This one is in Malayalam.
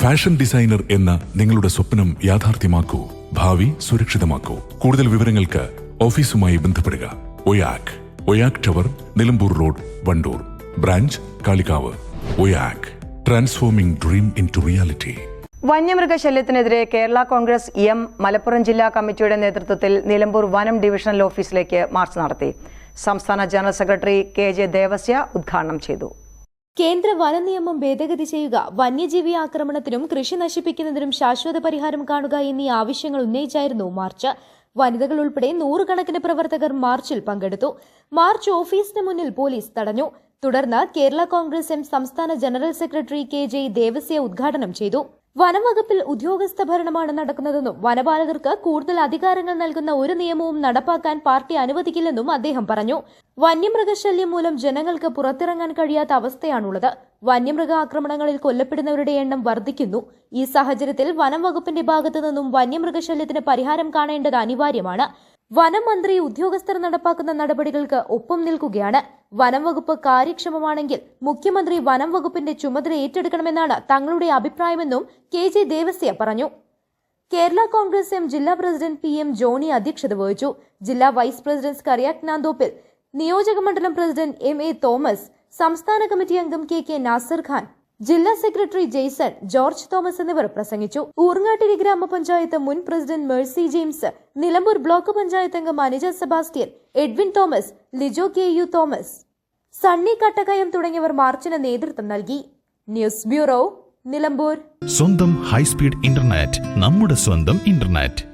ഫാഷൻ ഡിസൈനർ എന്ന നിങ്ങളുടെ സ്വപ്നം യാഥാർത്ഥ്യമാക്കൂ ഭാവി സുരക്ഷിതമാക്കൂ. കൂടുതൽ വിവരങ്ങൾക്ക് ഓഫീസുമായി ബന്ധപ്പെടുക. ഒയാക് ഒയാക് tower Nilambur road Wandoor. Branch Kalikavu. ഒയാക് transforming dream into reality വന്യമൃഗശല്യത്തിനെതിരെ കേരള കോൺഗ്രസ് എം മലപ്പുറം ജില്ലാ കമ്മിറ്റിയുടെ നേതൃത്വത്തിൽ നിലമ്പൂർ വനം ഡിവിഷണൽ ഓഫീസിലേക്ക് മാർച്ച് നടത്തി. സംസ്ഥാന general secretary K J Devasya ഉദ്ഘാടനം ചെയ്തു. കേന്ദ്ര വനനിയമം ഭേദഗതി ചെയ്യുക വന്യജീവി ആക്രമണത്തിനും കൃഷി നശിപ്പിക്കുന്നതിനും ശാശ്വത പരിഹാരം കാണുക എന്നീ ആവശ്യങ്ങൾ ഉന്നയിച്ചായിരുന്നു മാർച്ച്. വനിതകൾ ഉൾപ്പെടെ നൂറുകണക്കിന് പ്രവർത്തകർ മാർച്ചിൽ പങ്കെടുത്തു. മാർച്ച് ഓഫീസിന് മുന്നിൽ പോലീസ് തടഞ്ഞു. തുടർന്ന് കേരള കോൺഗ്രസ് എം സംസ്ഥാന general secretary K J Devasya ഉദ്ഘാടനം ചെയ്തു. വനംവകുപ്പിൽ ഉദ്യോഗസ്ഥ ഭരണമാണ് നടക്കുന്നതെന്നും വനപാലകർക്ക് കൂടുതൽ അധികാരങ്ങൾ നൽകുന്ന ഒരു നിയമവും നടപ്പാക്കാൻ പാർട്ടി അനുവദിക്കില്ലെന്നും അദ്ദേഹം പറഞ്ഞു. വന്യമൃഗശല്യം മൂലം ജനങ്ങൾക്ക് പുറത്തിറങ്ങാൻ കഴിയാത്ത അവസ്ഥയാണുള്ളത്. വന്യമൃഗ ആക്രമണങ്ങളിൽ കൊല്ലപ്പെടുന്നവരുടെ എണ്ണം വർദ്ധിക്കുന്നു. ഈ സാഹചര്യത്തിൽ വനംവകുപ്പിന്റെ ഭാഗത്തു നിന്നും വന്യമൃഗശല്യത്തിന് പരിഹാരം കാണേണ്ടത് അനിവാര്യമാണ്. വനം മന്ത്രി ഉദ്യോഗസ്ഥർ നടപ്പാക്കുന്ന നടപടികൾക്ക് ഒപ്പം നിൽക്കുകയാണ്. വനം വകുപ്പ് കാര്യക്ഷമമാണെങ്കിൽ മുഖ്യമന്ത്രി വനം വകുപ്പിന്റെ ചുമതല ഏറ്റെടുക്കണമെന്നാണ് തങ്ങളുടെ അഭിപ്രായമെന്നും കെ ജെ ദേവസ്യ പറഞ്ഞു. കേരള കോൺഗ്രസ് എം ജില്ലാ പ്രസിഡന്റ് പി എം ജോണി അധ്യക്ഷത വഹിച്ചു. ജില്ലാ വൈസ് പ്രസിഡന്റ് കറിയാക് നാന്തോപ്പിൽ നിയോജക മണ്ഡലം പ്രസിഡന്റ് എം എ തോമസ് സംസ്ഥാന കമ്മിറ്റി അംഗം കെ കെ നാസർ ഖാൻ ജില്ലാ സെക്രട്ടറി ജെയ്സൺ ജോർജ് തോമസ് എന്നിവർ പ്രസംഗിച്ചു. ഊർങ്ങാട്ടിരി ഗ്രാമപഞ്ചായത്ത് മുൻ പ്രസിഡന്റ് മേഴ്സി ജെയിംസ് നിലമ്പൂർ ബ്ലോക്ക് പഞ്ചായത്ത് അംഗം അനിജ സെബാസ്റ്റ്യൻ എഡ്വിൻ തോമസ് ലിജോ കെ യു തോമസ് സണ്ണി കട്ടകയം തുടങ്ങിയവർ മാർച്ചിന് നേതൃത്വം നൽകി. News bureau Nilambur. സ്വന്തം ഹൈസ്പീഡ് ഇന്റർനെറ്റ് നമ്മുടെ സ്വന്തം ഇന്റർനെറ്റ്.